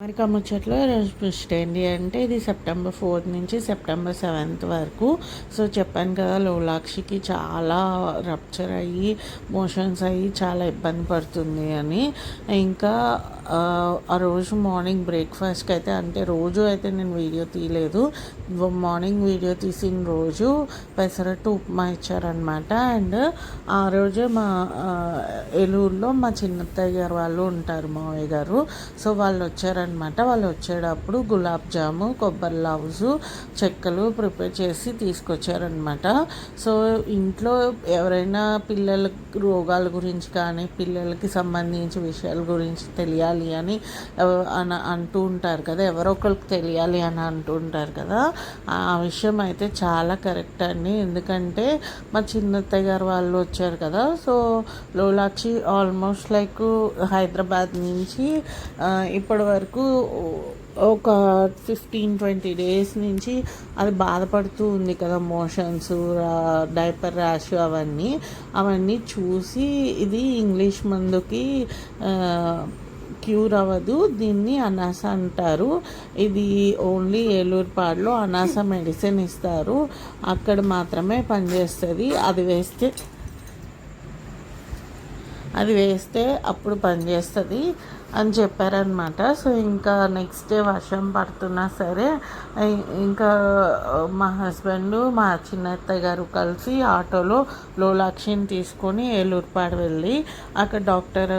America ముచ్చట్లో twist ఏంటి అంటే ఇది సెప్టెంబర్ ఫోర్త్ నుంచి సెప్టెంబర్ సెవెంత్ వరకు. సో చెప్పాను కదా లోలాక్షికి చాలా రప్చర్ అయ్యి మోషన్స్ అయ్యి చాలా ఇబ్బంది పడుతుంది అని. ఇంకా ఆ రోజు మార్నింగ్ బ్రేక్ఫాస్ట్కి అయితే అంటే రోజు అయితే నేను వీడియో తీయలేదు. మార్నింగ్ వీడియో తీసిన రోజు పెసరట్టు ఉప్మా ఇచ్చారనమాట అండ్ ఆ రోజే మా ఏలూరులో మా చిన్నత్తయ్య గారు వాళ్ళు ఉంటారు మావయ్య గారు. సో వాళ్ళు వచ్చారనమాట వాళ్ళు వచ్చేటప్పుడు గులాబ్ జాము కొబ్బరి లవ్స్ చెక్కలు ప్రిపేర్ చేసి తీసుకొచ్చారనమాట సో ఇంట్లో ఎవరైనా పిల్లల రోగాల గురించి కానీ పిల్లలకి సంబంధించి విషయాల గురించి తెలియాలి అని అంటూ ఉంటారు కదా. ఎవరో ఒకరికి తెలియాలి అని అంటూ ఉంటారు కదా. ఆ విషయం అయితే చాలా కరెక్ట్ అండి. ఎందుకంటే మా చిన్నత్తయ్య గారు వాళ్ళు వచ్చారు కదా. So Lolakshi almost like Hyderabad నుంచి ఇప్పటి వరకు ఒక ఫిఫ్టీన్ ట్వంటీ డేస్ నుంచి అది బాధపడుతూ ఉంది కదా మోషన్స్ డైపర్ ర్యాష్ అవన్నీ. అవన్నీ చూసి ఇది ఇంగ్లీష్ మందుకి క్యూర్ అవ్వదు. దీన్ని అనాస అంటారు. ఇది ఓన్లీ ఏలూరుపాడులో అనాస మెడిసిన్ ఇస్తారు. అక్కడ మాత్రమే పనిచేస్తుంది. అది వేస్తే అది వేస్తే అప్పుడు పనిచేస్తుంది. అని చెప్పారనమాట సో ఇంకా నెక్స్ట్ డే వర్షం పడుతున్నా సరే ఇంకా మా హస్బెండ్ మా చిన్నత్త గారు కలిసి ఆటోలో లోలాక్షిని తీసుకొని ఏలూరుపాడు వెళ్ళి అక్కడ డాక్టర్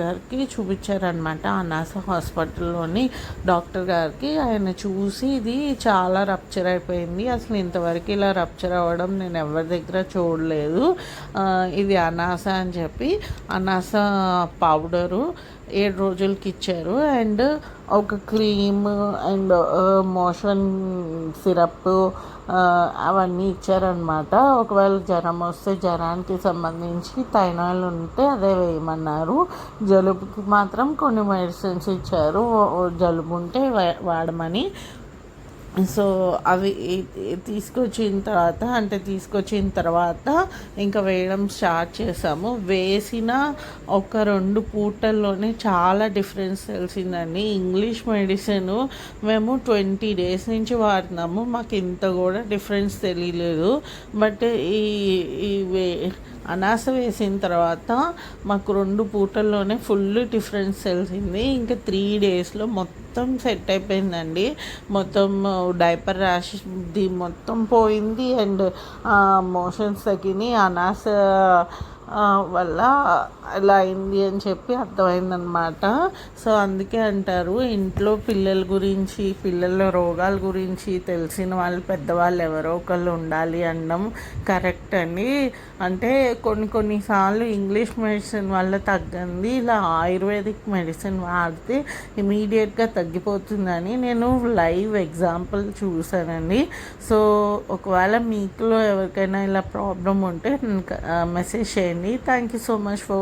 గారికి చూపించారనమాట అనాస హాస్పిటల్లోని డాక్టర్ గారికి. ఆయన చూసి ఇది చాలా రప్చర్ అయిపోయింది. అసలు ఇంతవరకు ఇలా రప్చర్ అవ్వడం నేను ఎవరి దగ్గర చూడలేదు. ఇది అనాస అని చెప్పి అనాస పౌడరు ఏడు రోజులకి ఇచ్చారు. అండ్ ఒక క్రీమ్ అండ్ మోషన్ సిరప్ అవన్నీ ఇచ్చారనమాట ఒకవేళ జ్వరం వస్తే జ్వరానికి సంబంధించి తైనాలు ఉంటే అదే వేయమన్నారు. జలుబుకి మాత్రం కొన్ని మెడిసిన్స్ ఇచ్చారు. జలుబు ఉంటే వాడమని సో అవి తీసుకొచ్చిన తర్వాత అంటే తీసుకొచ్చిన తర్వాత ఇంకా వేయడం స్టార్ట్ చేసాము. వేసిన ఒక రెండు పూటల్లోనే చాలా డిఫరెన్స్ తెలిసిందండి. ఇంగ్లీష్ మెడిసిన్ మేము ట్వంటీ డేస్ నుంచి వాడుతున్నాము. మాకు ఇంత కూడా డిఫరెన్స్ తెలియలేదు. బట్ ఈ ఈ అనాస వేసిన తర్వాత మాకు రెండు పూటల్లోనే ఫుల్ డిఫరెన్స్ తెలిసింది. ఇంకా త్రీ డేస్లో మొత్తం మొత్తం సెట్ అయిపోయిందండి. మొత్తం డైపర్ ర్యాష్ మొత్తం పోయింది. అండ్ మోషన్స్ తగ్గినాయి. అనాస వల్ల ఇలా అయింది అని చెప్పి అర్థమైందనమాట సో అందుకే అంటారు ఇంట్లో పిల్లల గురించి పిల్లల రోగాల గురించి తెలిసిన వాళ్ళు పెద్దవాళ్ళు ఎవరో ఒకళ్ళు ఉండాలి అనడం కరెక్ట్ అండి అంటే కొన్ని కొన్నిసార్లు ఇంగ్లీష్ మెడిసిన్ వల్ల తగ్గింది ఇలా ఆయుర్వేదిక్ మెడిసిన్ వాడితే ఇమీడియట్గా తగ్గిపోతుందని నేను లైవ్ ఎగ్జాంపుల్ చూసానండి సో ఒకవేళ మీకులో ఎవరికైనా ఇలా ప్రాబ్లం ఉంటే మెసేజ్ చేయండి. Thank you so much for